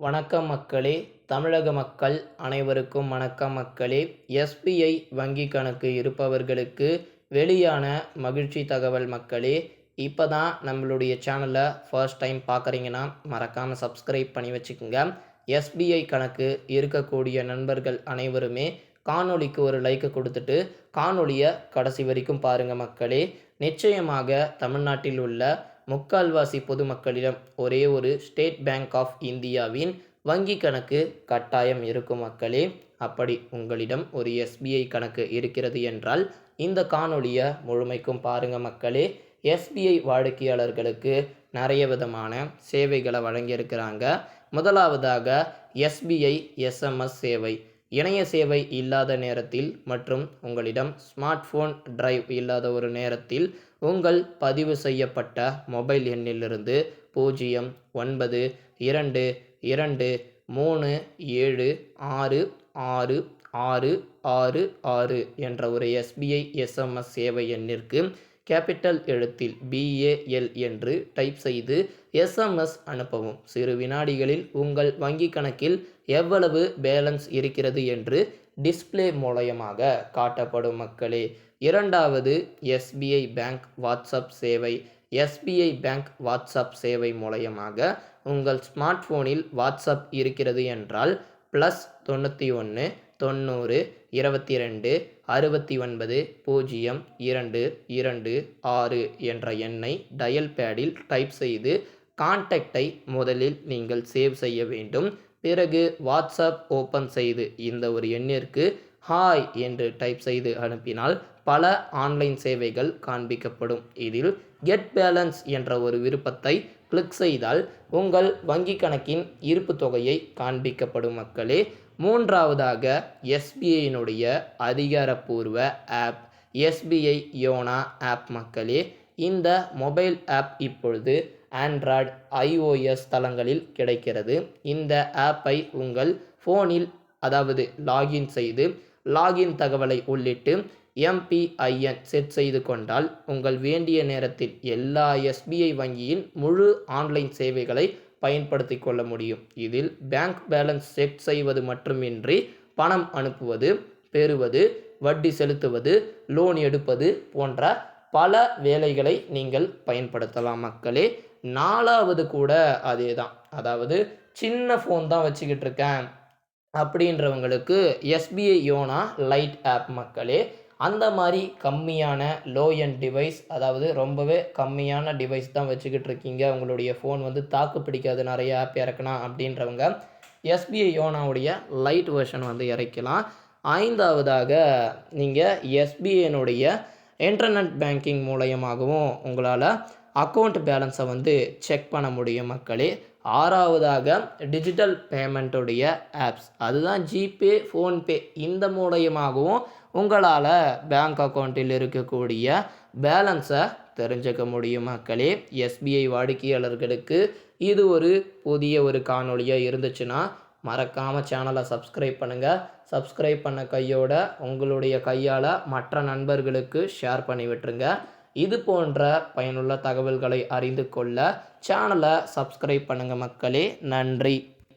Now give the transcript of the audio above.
வணக்கம் மக்களே தமிழக மக்கள் அனைவருக்கும் வணக்கம் மக்களே. எஸ்பிஐ வங்கி கணக்கு இருப்பவர்களுக்கு வெளியான மகிழ்ச்சி தகவல் மக்களே. இப்போ தான் நம்மளுடைய சேனலை ஃபர்ஸ்ட் டைம் பார்க்குறீங்கன்னா மறக்காமல் சப்ஸ்கிரைப் பண்ணி வச்சுக்கோங்க. எஸ்பிஐ கணக்கு இருக்கக்கூடிய நண்பர்கள் அனைவருமே காணொளிக்கு ஒரு லைக்கை கொடுத்துட்டு காணொளியை கடைசி வரைக்கும் பாருங்கள் மக்களே. நிச்சயமாக தமிழ்நாட்டில் உள்ள முக்கால்வாசி பொதுமக்களிடம் ஒரே ஒரு ஸ்டேட் பேங்க் ஆஃப் இந்தியாவின் வங்கி கணக்கு கட்டாயம் இருக்கும் மக்களே. அப்படி உங்களிடம் ஒரு எஸ்பிஐ கணக்கு இருக்கிறது என்றால் இந்த காணொளியை முழுமைக்கும் பாருங்கள் மக்களே. எஸ்பிஐ வாடிக்கையாளர்களுக்கு நிறைய விதமான சேவைகளை வழங்கியிருக்கிறாங்க. முதலாவதாக எஸ்பிஐ எஸ்எம்எஸ் சேவை. இணைய சேவை இல்லாத நேரத்தில் மற்றும் உங்களிடம் ஸ்மார்ட் ஃபோன் டிரைவ் இல்லாத ஒரு நேரத்தில் உங்கள் பதிவு செய்யப்பட்ட மொபைல் எண்ணிலிருந்து பூஜ்ஜியம் ஒன்பது இரண்டு இரண்டு மூணு ஏழு ஆறு ஆறு ஆறு ஆறு ஆறு என்ற ஒரு எஸ்பிஐ எஸ்எம்எஸ் சேவை எண்ணிற்கு கேபிட்டல் எழுத்தில் பிஏஎல் என்று டைப் செய்து எஸ்எம்எஸ் அனுப்பவும். சிறு வினாடிகளில் உங்கள் வங்கி கணக்கில் எவ்வளவு பேலன்ஸ் இருக்கிறது என்று டிஸ்பிளே மூலயமாக காட்டப்படும் மக்களே. இரண்டாவது எஸ்பிஐ பேங்க் வாட்ஸ்அப் சேவை. எஸ்பிஐ பேங்க் வாட்ஸ்அப் சேவை மூலயமாக உங்கள் ஸ்மார்ட் ஃபோனில் வாட்ஸ்அப் இருக்கிறது என்றால் ப்ளஸ் தொண்ணூற்றி ஒன்று தொண்ணூறு இருபத்தி ரெண்டு அறுபத்தி ஒன்பது பூஜ்ஜியம் இரண்டு இரண்டு ஆறு என்ற எண்ணை டயல் பேடில் டைப் செய்து கான்டாக்டை முதலில் நீங்கள் சேவ் செய்ய வேண்டும். பிறகு வாட்ஸ்அப் ஓப்பன் செய்து இந்த ஒரு எண்ணிற்கு ஹாய் என்று டைப் செய்து அனுப்பினால் பல ஆன்லைன் சேவைகள் காண்பிக்கப்படும். இதில் கெட் பேலன்ஸ் என்ற ஒரு விருப்பத்தை கிளிக் செய்தால் உங்கள் வங்கி கணக்கின் இருப்பு தொகையை காண்பிக்கப்படும் மக்களே. மூன்றாவதாக எஸ்பிஐயினுடைய அதிகாரப்பூர்வ ஆப் எஸ்பிஐ யோனா ஆப் மக்களே. இந்த மொபைல் ஆப் இப்பொழுது ஆண்ட்ராய்டு ஐஓஎஸ் தளங்களில் கிடைக்கிறது. இந்த ஆப்பை உங்கள் ஃபோனில் அதாவது லாகின் செய்து லாகின் தகவலை உள்ளிட்டு எம்பிஐஎன் செட் செய்து கொண்டால் உங்கள் வேண்டிய நேரத்தில் எல்லா எஸ்பிஐ வங்கியின் முழு ஆன்லைன் சேவைகளை பயன்படுத்தி கொள்ள முடியும். இதில் பேங்க் பேலன்ஸ் செட் செய்வது மட்டுமின்றி பணம் அனுப்புவது பெறுவது வட்டி செலுத்துவது லோன் எடுப்பது போன்ற பல வேலைகளை நீங்கள் பயன்படுத்தலாம் மக்களே. நாலாவது கூட அதே தான் அதாவது சின்ன ஃபோன் தான் வச்சுக்கிட்டு இருக்கேன் அப்படின்றவங்களுக்கு எஸ்பிஐ யோனா லைட் ஆப் மக்களே. அந்த மாதிரி கம்மியான லோ எண்ட் டிவைஸ் அதாவது ரொம்பவே கம்மியான டிவைஸ் தான் வச்சுக்கிட்டு இருக்கீங்க. உங்களுடைய ஃபோன் வந்து தாக்கு பிடிக்காது நிறைய ஆப் இறக்கணும் அப்படின்றவங்க எஸ்பிஐ யோனாவுடைய லைட் வெர்ஷன் வந்து இறக்கலாம். ஐந்தாவதாக நீங்கள் எஸ்பிஐனுடைய இன்டர்நெட் பேங்கிங் மூலயமாகவும் உங்களால் அக்கௌண்ட் பேலன்ஸை வந்து செக் பண்ண முடியும் மக்களே. ஆறாவதாக டிஜிட்டல் பேமெண்ட்டுடைய ஆப்ஸ் அதுதான் ஜிபே ஃபோன்பே இந்த மூலயமாகவும் உங்களால் பேங்க் அக்கௌண்ட்டில் இருக்கக்கூடிய பேலன்ஸை தெரிஞ்சுக்க முடியும் மக்களே. எஸ்பிஐ வாடிக்கையாளர்களுக்கு இது ஒரு புதிய ஒரு காணொலியாக இருந்துச்சுன்னா மறக்காமல் சேனலை சப்ஸ்கிரைப் பண்ணுங்கள் சப்ஸ்கிரைப் பண்ண கையோட உங்களுடைய கையால் மற்ற நண்பர்களுக்கு ஷேர் பண்ணி விட்டுருங்க. இது போன்ற பயனுள்ள தகவல்களை அறிந்து கொள்ள சேனலை சப்ஸ்கிரைப் பண்ணுங்கள் மக்களே. நன்றி.